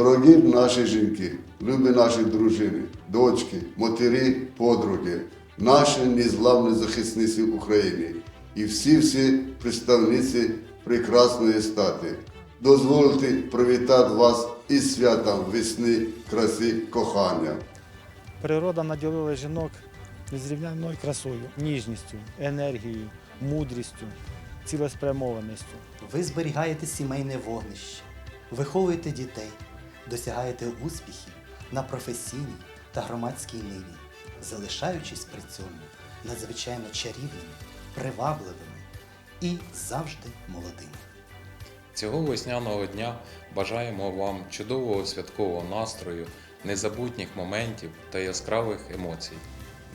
Дорогі наші жінки, любі наші дружини, дочки, матері, подруги, наші незламні захисниці України і всі-всі представниці прекрасної стати. Дозвольте привітати вас із святом весни, краси, кохання. Природа наділила жінок незрівнянною красою, ніжністю, енергією, мудрістю, цілеспрямованістю. Ви зберігаєте сімейне вогнище, виховуєте дітей, досягаєте успіхів на професійній та громадській ниві, залишаючись при цьому надзвичайно чарівними, привабливими і завжди молодими. Цього весняного дня бажаємо вам чудового святкового настрою, незабутніх моментів та яскравих емоцій.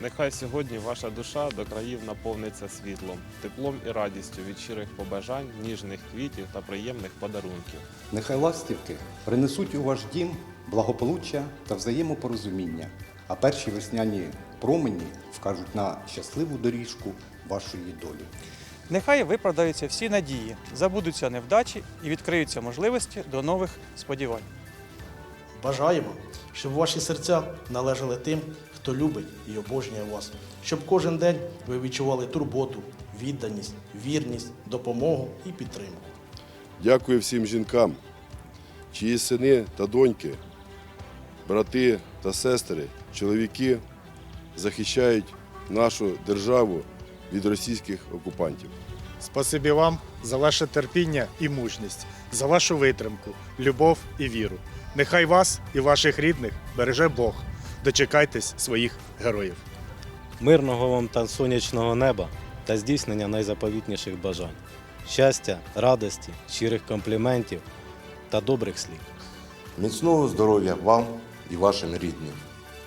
Нехай сьогодні ваша душа до країв наповниться світлом, теплом і радістю від щирих побажань, ніжних квітів та приємних подарунків. Нехай ластівки принесуть у ваш дім благополуччя та взаємопорозуміння, а перші весняні промені вкажуть на щасливу доріжку вашої долі. Нехай виправдаються всі надії, забудуться невдачі і відкриються можливості до нових сподівань. Бажаємо, щоб ваші серця належали тим, хто любить і обожнює вас, щоб кожен день ви відчували турботу, відданість, вірність, допомогу і підтримку. Дякую всім жінкам, чиї сини та доньки, брати та сестри, чоловіки захищають нашу державу від російських окупантів. Спасибі вам за ваше терпіння і мужність, за вашу витримку, любов і віру. Нехай вас і ваших рідних береже Бог. Дочекайтесь своїх героїв. мирного вам та сонячного неба та здійснення найзаповітніших бажань, щастя, радості, щирих компліментів та добрих слів. Міцного здоров'я вам і вашим рідним,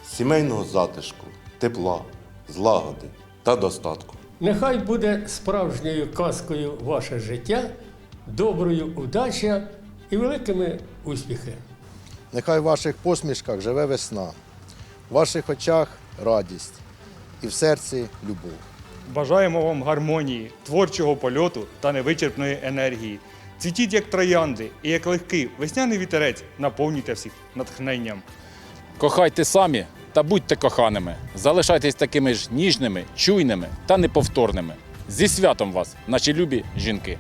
сімейного затишку, тепла, злагоди та достатку. Нехай буде справжньою казкою ваше життя, доброю удача і великими успіхи. Нехай в ваших посмішках живе весна, в ваших очах радість і в серці любов. Бажаємо вам гармонії, творчого польоту та невичерпної енергії. Цвітіть як троянди і як легкий весняний вітерець наповнюйте всіх натхненням. Кохайте самі та будьте коханими. Залишайтесь такими ж ніжними, чуйними та неповторними. Зі святом вас, наші любі жінки!